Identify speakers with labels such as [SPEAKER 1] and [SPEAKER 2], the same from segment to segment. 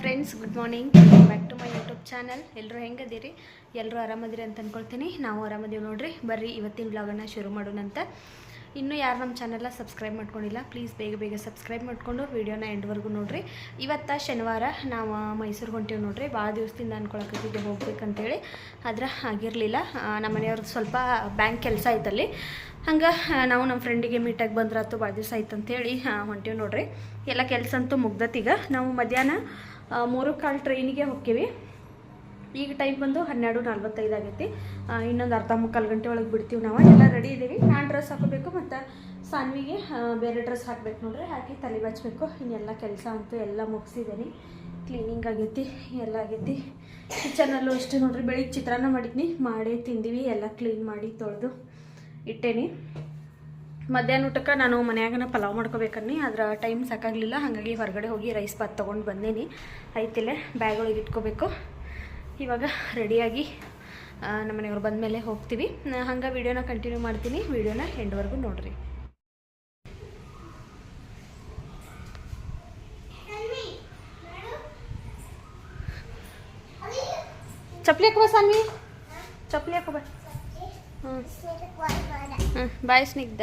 [SPEAKER 1] Friends good morning back to my YouTube channel ಎಲ್ಲರೂ ಹೆಂಗದಿರಿ? ಎಲ್ಲರೂ ಆರಾಮದಿರಿ ಅಂತ ಅಂದ್ಕೊಳ್ತೀನಿ ನಾವು ಆರಾಮದೀವಿ ನೋಡ್ರಿ. ಬರ್ರಿ, ಇವತ್ತಿನ ಬ್ಲಾಗನ್ನು ಶುರು ಮಾಡೋಣಂತ ಇನ್ನೂ ಯಾರು ನಮ್ಮ ಚಾನಲ್ನ ಸಬ್ಸ್ಕ್ರೈಬ್ ಮಾಡ್ಕೊಂಡಿಲ್ಲ ಪ್ಲೀಸ್ ಬೇಗ ಬೇಗ ಸಬ್ಸ್ಕ್ರೈಬ್ ಮಾಡಿಕೊಂಡು ವೀಡಿಯೋನ ಎಂಡ್ವರೆಗೂ ನೋಡ್ರಿ. ಇವತ್ತು ಶನಿವಾರ, ನಾವು ಮೈಸೂರಿಗೆ ಹೊಂಟೀವಿ ನೋಡ್ರಿ. ಭಾಳ ದಿವಸದಿಂದ ಅನ್ಕೊಳಕತ್ತಿದ್ದೆ ಹೋಗ್ಬೇಕಂತೇಳಿ. ಆದ್ರೆ ಆಗಿರಲಿಲ್ಲ. ನಮ್ಮ ಮನೆಯವ್ರದ್ದು ಸ್ವಲ್ಪ ಬ್ಯಾಂಕ್ ಕೆಲಸ ಐತಲ್ಲಿ. ಹಂಗೆ ನಾವು ನಮ್ಮ ಫ್ರೆಂಡಿಗೆ ಮೀಟಾಗಿ ಬಂದ್ರಾತು ಭಾಳ ದಿವಸ ಆಯ್ತು ಅಂತೇಳಿ ಹೊಂಟೀವಿ ನೋಡ್ರಿ. ಎಲ್ಲ ಕೆಲಸ ಅಂತೂ ಮುಗ್ದತ್ತೀಗ ನಾವು ಮಧ್ಯಾಹ್ನ ಮೂರು ಕಾಲು ಟ್ರೈನಿಗೆ ಹೋಗ್ತೀವಿ ಈಗ ಟೈಮ್ ಬಂದು ಹನ್ನೆರಡು ನಲ್ವತ್ತೈದು ಆಗೈತಿ. ಇನ್ನೊಂದು ಅರ್ಧ ಮುಕ್ಕಾಲು ಗಂಟೆ ಒಳಗೆ ಬಿಡ್ತೀವಿ ನಾವು. ಎಲ್ಲ ರೆಡಿ ಇದ್ದೀವಿ ನಾನು ಡ್ರೆಸ್ ಹಾಕೋಬೇಕು ಮತ್ತು ಸಾನ್ವಿಗೆ ಬೇರೆ ಡ್ರೆಸ್ ಹಾಕ್ಬೇಕು ನೋಡ್ರಿ. ಹಾಕಿ ತಲೆ ಬಚ್ಚಬೇಕು ಇನ್ನೆಲ್ಲ ಕೆಲಸ ಅಂತೂ ಎಲ್ಲ ಮುಗಿಸಿದ್ದೀನಿ ಕ್ಲೀನಿಂಗ್ ಆಗೈತಿ, ಎಲ್ಲ ಆಗೈತಿ. ಕಿಚನಲ್ಲೂ ಅಷ್ಟೇ ನೋಡ್ರಿ. ಬೆಳಿಗ್ಗೆ ಚಿತ್ರಾನ್ನ ಮಾಡಿದ್ನಿ. ಮಾಡಿ ತಿಂದೀವಿ. ಎಲ್ಲ ಕ್ಲೀನ್ ಮಾಡಿ ತೊಳೆದು ಇಟ್ಟೇನಿ. ಮಧ್ಯಾಹ್ನ ಊಟಕ್ಕೆ ನಾನು ಮನ್ಯಾಗನ ಪಲಾವ್ ಮಾಡ್ಕೋಬೇಕನ್ನಿ. ಅದರ ಟೈಮ್ ಸಾಕಾಗಲಿಲ್ಲ. ಹಾಗಾಗಿ ಹೊರಗಡೆ ಹೋಗಿ ರೈಸ್ ಬಾತ್ ತೊಗೊಂಡು ಬಂದೀನಿ. ಐತಿಲ್ಲೇ ಬ್ಯಾಗ್ ಒಳಗೆ ಇಟ್ಕೋಬೇಕು. ಇವಾಗ ರೆಡಿಯಾಗಿ ನಮ್ಮ ಮನೆಯವ್ರು ಬಂದಮೇಲೆ ಹೋಗ್ತೀವಿ. ನಾ, ಹಂಗೆ ವೀಡಿಯೋನ ಕಂಟಿನ್ಯೂ ಮಾಡ್ತೀನಿ. ವೀಡಿಯೋನ ಎಂಡ್ವರೆಗೂ ನೋಡ್ರಿ. ಚಪ್ಪಲಿ ಹಾಕೋ ಸಾನ್ವಿ. ಚಪ್ಪಲಿ ಹಾಕೋ ಬಾ ಹ್ಞೂ ಹ್ಞೂ ಬಾಯ್ ಸ್ನಿಗ್ಧ.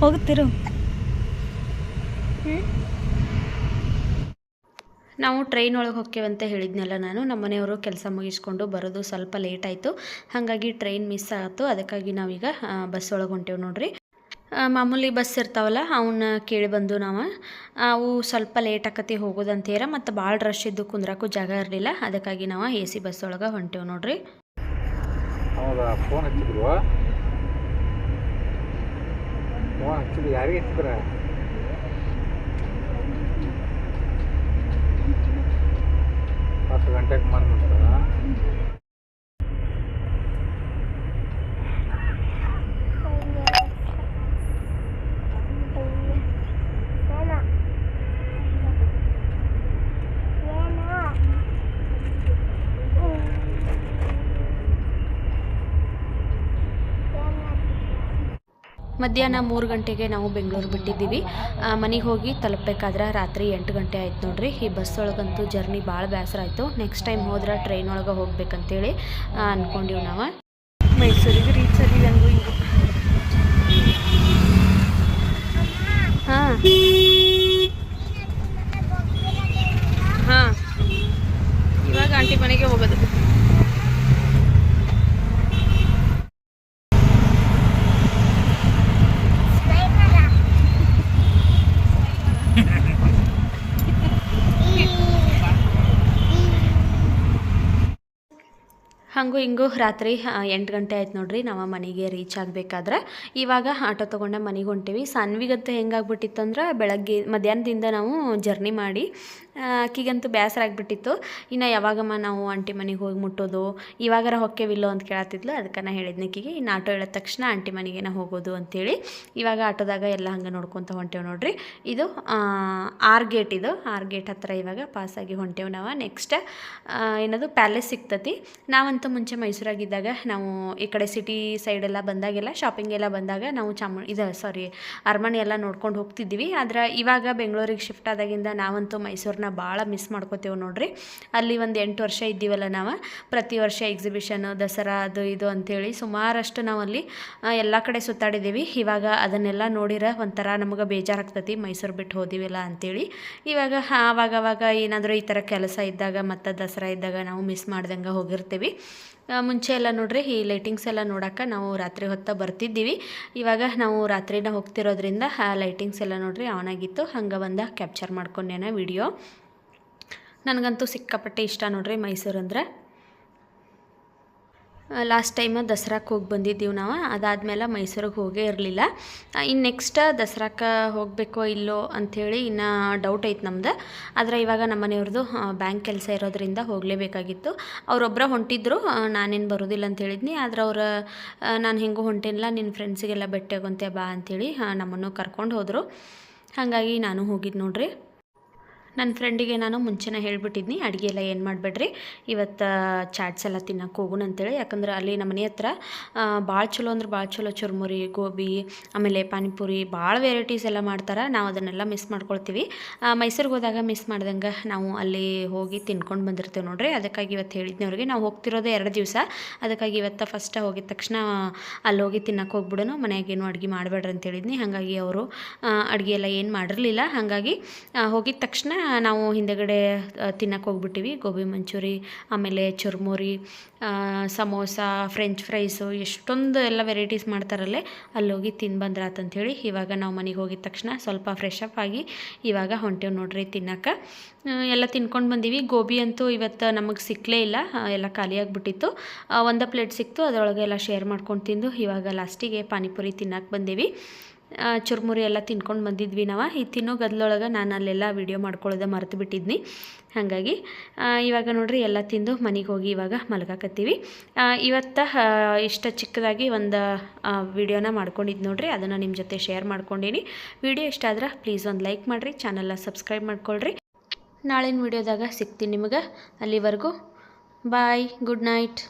[SPEAKER 1] ಹೋಗುತ್ತಿರು. ನಾವು ಟ್ರೈನ್ ಒಳಗೆ ಹೋಗ್ತೇವಂತ ಹೇಳಿದ್ನಲ್ಲ ನಾನು ನಮ್ಮ ಮನೆಯವರು ಕೆಲಸ ಮುಗಿಸ್ಕೊಂಡು ಬರೋದು ಸ್ವಲ್ಪ ಲೇಟ್ ಆಯಿತು. ಹಾಗಾಗಿ ಟ್ರೈನ್ ಮಿಸ್ ಆಯಿತು ಅದಕ್ಕಾಗಿ ನಾವೀಗ ಬಸ್ ಒಳಗೆ ಹೊಂಟೇವು ನೋಡ್ರಿ. ಮಾಮೂಲಿ ಬಸ್ ಇರ್ತಾವಲ್ಲ ಅವನ್ನ ಕೇಳಿ ಬಂದು ನಾವು. ಅವು ಸ್ವಲ್ಪ ಲೇಟ್ ಆಕತಿ ಹೋಗೋದಂತೀರ ಮತ್ತು ಭಾಳ ರಶ್ ಇದ್ದು ಕುಂದ್ರಕ್ಕೂ ಜಾಗ ಇರಲಿಲ್ಲ ಅದಕ್ಕಾಗಿ ನಾವು ಎ ಸಿ ಬಸ್ ಒಳಗೆ ಹೊಂಟೇವು ನೋಡ್ರಿ.
[SPEAKER 2] ಹೌದಾ ಫೋನ್ ಹಚ್ಚಿದ್ರು ಯಾರಿಗೆ ಹಚ್ಚಿದ್ರ ಹತ್ತು ಗಂಟೆಗೆ ಬಂದ್ಬಿಡ್ತಾರ
[SPEAKER 3] Nana.
[SPEAKER 1] ಮಧ್ಯಾಹ್ನ ಮೂರು ಗಂಟೆಗೆ ನಾವು ಬೆಂಗಳೂರು ಬಿಟ್ಟಿದ್ದೀವಿ. ಮನೆಗೆ ಹೋಗಿ ತಲುಪಬೇಕಾದ್ರೆ ರಾತ್ರಿ ಎಂಟು ಗಂಟೆ ಆಯ್ತು ನೋಡ್ರಿ. ಈ ಬಸ್ ಒಳಗಂತೂ ಜರ್ನಿ ಭಾಳ ಬೇಸರ ಆಯಿತು. ನೆಕ್ಸ್ಟ್ ಟೈಮ್ ಹೋದ್ರೆ ಟ್ರೈನ್ ಒಳಗೆ ಹೋಗ್ಬೇಕಂತೇಳಿ ಅಂದ್ಕೊಂಡಿವಿ ನಾವು. ಮೈಸೂರಿಗೆ ರೀಚ್ ಸರಿ ಹಂಗೂ ಹಿಂಗೂ ಹಾಂ. ಹಾಂ. ಇವಾಗ ಆಂಟಿ ಮನೆಗೆ ಹೋಗೋದು. ಹಂಗೂ ಹಿಂಗೂ ರಾತ್ರಿ ಎಂಟು ಗಂಟೆ ಆಯ್ತು ನೋಡ್ರಿ, ನಾವು ಮನೆಗೆ ರೀಚ್ ಆಗಬೇಕಾದ್ರೆ. ಇವಾಗ ಆಟೋ ತೊಗೊಂಡೆ ಮನೆಗೆ ಹೊಂಟೀವಿ. ಸಾನ್ವಿಗಂತೂ ಹೆಂಗಾಗ್ಬಿಟ್ಟಿತ್ತಂದ್ರೆ ಬೆಳಗ್ಗೆ ಮಧ್ಯಾಹ್ನದಿಂದ ನಾವು ಜರ್ನಿ ಮಾಡಿ ಆಕಿಗಂತೂ ಬೇಸರ ಆಗಿಬಿಟ್ಟಿತ್ತು. ಇನ್ನು ಯಾವಾಗಮ್ಮ ನಾವು ಆಂಟಿ ಮನೆಗೆ ಹೋಗಿ ಮುಟ್ಟೋದು, ಇವಾಗಾರ ಹೊಕ್ಕೆವಿಲ್ಲೋ ಅಂತ ಕೇಳತ್ತಿದ್ಲು ಅದಕ್ಕೆ ನಾ ಹೇಳಿದ್ನ ಆಕಿಗೆ, ಇನ್ನು ಆಟೋ ಹೇಳಿದ ತಕ್ಷಣ ಆಂಟಿ ಮನೆಗೆ ನಾ ಹೋಗೋದು ಅಂತೇಳಿ. ಇವಾಗ ಆಟೋದಾಗ ಎಲ್ಲ ಹಂಗೆ ನೋಡ್ಕೊತ ಹೊಂಟೇವು ನೋಡ್ರಿ. ಇದು ಆರ್ ಗೇಟ್ ಇದು, ಆರ್ ಗೇಟ್ ಹತ್ರ ಇವಾಗ ಪಾಸಾಗಿ ಹೊಂಟೇವು ನಾವು. ನೆಕ್ಸ್ಟ್ ಏನದು ಪ್ಯಾಲೇಸ್ ಸಿಗ್ತತಿ. ನಾವಂತೂ ಮುಂಚೆ ಮೈಸೂರಾಗಿದ್ದಾಗ ನಾವು ಈ ಕಡೆ ಸಿಟಿ ಸೈಡೆಲ್ಲ ಬಂದಾಗೆಲ್ಲ ಶಾಪಿಂಗ್ ಎಲ್ಲ ಬಂದಾಗ ನಾವು ಚಾಮು, ಇದು ಸಾರಿ ಅರಮನೆ ಎಲ್ಲ ನೋಡ್ಕೊಂಡು ಹೋಗ್ತಿದ್ವಿ. ಆದ್ರೆ ಇವಾಗ ಬೆಂಗಳೂರಿಗೆ ಶಿಫ್ಟ್ ಆದಾಗಿಂದ ನಾವಂತೂ ಮೈಸೂರನ್ನ ಮೈಸೂರನ್ನ ಭಾಳ ಮಿಸ್ ಮಾಡ್ಕೋತೇವೆ ನೋಡ್ರಿ. ಅಲ್ಲಿ ಒಂದು ಎಂಟು ವರ್ಷ ಇದ್ದೀವಲ್ಲ ನಾವು. ಪ್ರತಿ ವರ್ಷ ಎಕ್ಸಿಬಿಷನು ದಸರಾ, ಅದು ಇದು ಅಂಥೇಳಿ ಸುಮಾರಷ್ಟು ನಾವು ಅಲ್ಲಿ ಎಲ್ಲ ಕಡೆ ಸುತ್ತಾಡಿದ್ದೀವಿ ಇವಾಗ ಅದನ್ನೆಲ್ಲ ನೋಡಿರ ಒಂಥರ ನಮಗೆ ಬೇಜಾರಾಗ್ತತಿ. ಮೈಸೂರು ಬಿಟ್ಟು ಹೋದಿವಿಲ್ಲ ಅಂಥೇಳಿ ಇವಾಗ ಆವಾಗವಾಗ ಏನಾದರೂ ಈ ಥರ ಕೆಲಸ ಇದ್ದಾಗ ಮತ್ತು ದಸರಾ ಇದ್ದಾಗ ನಾವು ಮಿಸ್ ಮಾಡ್ದಂಗೆ ಹೋಗಿರ್ತೀವಿ. ಮುಂಚೆ ಎಲ್ಲ ನೋಡ್ರಿ ಈ ಲೈಟಿಂಗ್ಸ್ ಎಲ್ಲ ನೋಡೋಕೆ ನಾವು ರಾತ್ರಿ ಹೊತ್ತ ಬರ್ತಿದ್ದೀವಿ. ಇವಾಗ ನಾವು ರಾತ್ರಿನ ಹೋಗ್ತಿರೋದ್ರಿಂದ ಆ ಲೈಟಿಂಗ್ಸ್ ಎಲ್ಲ ನೋಡ್ರಿ ಆನ್ ಆಗಿತ್ತು. ಹಂಗೆ ಬಂದ ಕ್ಯಾಪ್ಚರ್ ಮಾಡ್ಕೊಂಡೇನ ವಿಡಿಯೋ ನನಗಂತೂ ಸಿಕ್ಕಾಪಟ್ಟೆ ಇಷ್ಟ ನೋಡ್ರಿ ಮೈಸೂರು ಅಂದ್ರೆ ಲಾಸ್ಟ್ ಟೈಮ್ ದಸರಾಕ್ಕೆ ಹೋಗಿ ಬಂದಿದ್ದೀವಿ ನಾವು. ಅದಾದಮೇಲೆ ಮೈಸೂರಿಗೆ ಹೋಗೇ ಇರಲಿಲ್ಲ. ಇನ್ನು ನೆಕ್ಸ್ಟ್ ದಸರಾಕ್ಕೆ ಹೋಗಬೇಕೋ ಇಲ್ಲೋ ಅಂಥೇಳಿ ಇನ್ನು ಡೌಟ್ ಐತೆ ನಮ್ದು. ಆದರೆ ಇವಾಗ ನಮ್ಮ ಮನೆಯವ್ರದ್ದು ಬ್ಯಾಂಕ್ ಕೆಲಸ ಇರೋದ್ರಿಂದ ಹೋಗಲೇಬೇಕಾಗಿತ್ತು. ಅವರೊಬ್ಬರ ಹೊಂಟಿದ್ರು ನಾನೇನು ಬರೋದಿಲ್ಲ ಅಂತ ಹೇಳಿದ್ನಿ. ಆದ್ರೆ ಅವ್ರು ನಾನು ಹೆಂಗೂ ಹೊಂಟೇನಿಲ್ಲ ನಿನ್ನ ಫ್ರೆಂಡ್ಸಿಗೆಲ್ಲ ಭೇಟಿ ಆಗೋಂತೆ ಬಾ ಅಂಥೇಳಿ ನಮ್ಮನ್ನು ಕರ್ಕೊಂಡು ಹೋದರು. ಹಾಗಾಗಿ ನಾನು ಹೋಗಿದ್ದು ನೋಡ್ರಿ. ನನ್ನ ಫ್ರೆಂಡಿಗೆ ನಾನು ಮುಂಚೆನೇ ಹೇಳ್ಬಿಟ್ಟಿದ್ನಿ, ಅಡುಗೆ ಎಲ್ಲ ಏನು ಮಾಡಬೇಡ್ರಿ? ಇವತ್ತು ಚಾಟ್ಸ್ ಎಲ್ಲ ತಿನ್ನಕ್ಕೆ ಹೋಗೋಣ ಅಂತೇಳಿ. ಯಾಕಂದ್ರೆ ಅಲ್ಲಿ ನಮ್ಮ ಮನೆ ಹತ್ರ ಭಾಳ ಚಲೋ ಅಂದ್ರೆ ಭಾಳ ಚಲೋ ಚುರ್ಮುರಿ, ಗೋಬಿ, ಆಮೇಲೆ ಪಾನಿಪುರಿ ಭಾಳ ವೆರೈಟೀಸ್ ಎಲ್ಲ ಮಾಡ್ತಾರೆ. ನಾವು ಅದನ್ನೆಲ್ಲ ಮಿಸ್ ಮಾಡ್ಕೊಳ್ತೀವಿ. ಮೈಸೂರಿಗೆ ಹೋದಾಗ ಮಿಸ್ ಮಾಡ್ದಂಗೆ ನಾವು ಅಲ್ಲಿ ಹೋಗಿ ತಿನ್ಕೊಂಡು ಬಂದಿರ್ತೇವೆ ನೋಡ್ರಿ. ಅದಕ್ಕಾಗಿ ಇವತ್ತು ಹೇಳಿದ್ನಿ ಅವ್ರಿಗೆ. ನಾವು ಹೋಗ್ತಿರೋದೇ ಎರಡು ದಿವಸ. ಅದಕ್ಕಾಗಿ ಇವತ್ತು ಫಸ್ಟ್ ಹೋಗಿದ ತಕ್ಷಣ, ಅಲ್ಲಿ ಹೋಗಿ ತಿನ್ನಕ್ಕೆ ಹೋಗ್ಬಿಡೋನು ಮನೆಯಾಗೇನು ಅಡುಗೆ ಮಾಡಬೇಡ್ರಿ ಅಂತ ಹೇಳಿದ್ನಿ. ಹಾಗಾಗಿ ಅವರು ಅಡುಗೆ ಎಲ್ಲ ಏನು ಮಾಡಿರಲಿಲ್ಲ. ಹಾಗಾಗಿ ಹೋಗಿದ ತಕ್ಷಣ ನಾವು ಹಿಂದೆಗಡೆ ತಿನ್ನಕ್ಕೆ ಹೋಗ್ಬಿಟ್ಟಿವಿ. ಗೋಬಿ ಮಂಚೂರಿ, ಆಮೇಲೆ ಚುರ್ಮುರಿ ಸಮೋಸ, ಫ್ರೆಂಚ್ ಫ್ರೈಸು, ಎಷ್ಟೊಂದು ಎಲ್ಲ ವೆರೈಟೀಸ್ ಮಾಡ್ತಾರಲ್ಲೇ ಅಲ್ಲಿ ಹೋಗಿ ತಿಂದು ಬಂದ್ರಾತಂಥೇಳಿ ಇವಾಗ ನಾವು ಮನೆಗೆ ಹೋಗಿದ ತಕ್ಷಣ ಸ್ವಲ್ಪ ಫ್ರೆಶ್ ಅಪ್ ಆಗಿ ಇವಾಗ ಹೊಂಟೇವು ನೋಡ್ರಿ ತಿನ್ನಕ್ಕೆ ಎಲ್ಲ ತಿನ್ಕೊಂಡು ಬಂದೀವಿ. ಗೋಬಿ ಅಂತೂ ಇವತ್ತು ನಮಗೆ ಸಿಕ್ಕಲೇ ಇಲ್ಲ ಎಲ್ಲ ಖಾಲಿಯಾಗಿಬಿಟ್ಟಿತ್ತು ಒಂದು ಪ್ಲೇಟ್ ಸಿಕ್ತು, ಅದರೊಳಗೆ ಎಲ್ಲ ಶೇರ್ ಮಾಡ್ಕೊಂಡು ತಿಂದು ಇವಾಗ ಲಾಸ್ಟಿಗೆ ಪಾನಿಪುರಿ ತಿನ್ನಕ್ಕೆ ಬಂದೀವಿ. ಚುರ್ಮುರಿ ಎಲ್ಲ ತಿನ್ಕೊಂಡು ಬಂದಿದ್ವಿ ನಾವು. ಈ ತಿನ್ನೋ ಗದ್ಲೊಳಗೆ ನಾನು ಅಲ್ಲೆಲ್ಲ ವೀಡಿಯೋ ಮಾಡ್ಕೊಳ್ಳೋದೇ ಮರೆತು ಬಿಟ್ಟಿದ್ನಿ. ಹಾಗಾಗಿ ಇವಾಗ ನೋಡಿರಿ ಎಲ್ಲ ತಿಂದು ಮನೆಗೆ ಹೋಗಿ ಇವಾಗ ಮಲಗಾಕತ್ತೀವಿ. ಇವತ್ತು ಇಷ್ಟ ಚಿಕ್ಕದಾಗಿ ಒಂದು ವಿಡಿಯೋನ ಮಾಡ್ಕೊಂಡಿದ್ದು ನೋಡಿರಿ. ಅದನ್ನು ನಿಮ್ಮ ಜೊತೆ ಶೇರ್ ಮಾಡ್ಕೊಂಡೀನಿ. ವಿಡಿಯೋ ಇಷ್ಟ ಆದ್ರೆ ಪ್ಲೀಸ್ ಒಂದು ಲೈಕ್ ಮಾಡಿರಿ ಚಾನಲ್ನ ಸಬ್ಸ್ಕ್ರೈಬ್ ಮಾಡ್ಕೊಳ್ರಿ. ನಾಳಿನ ವಿಡಿಯೋದಾಗ ಸಿಗ್ತೀನಿ ನಿಮಗೆ. ಅಲ್ಲಿವರೆಗೂ ಬಾಯ್ ಗುಡ್ ನೈಟ್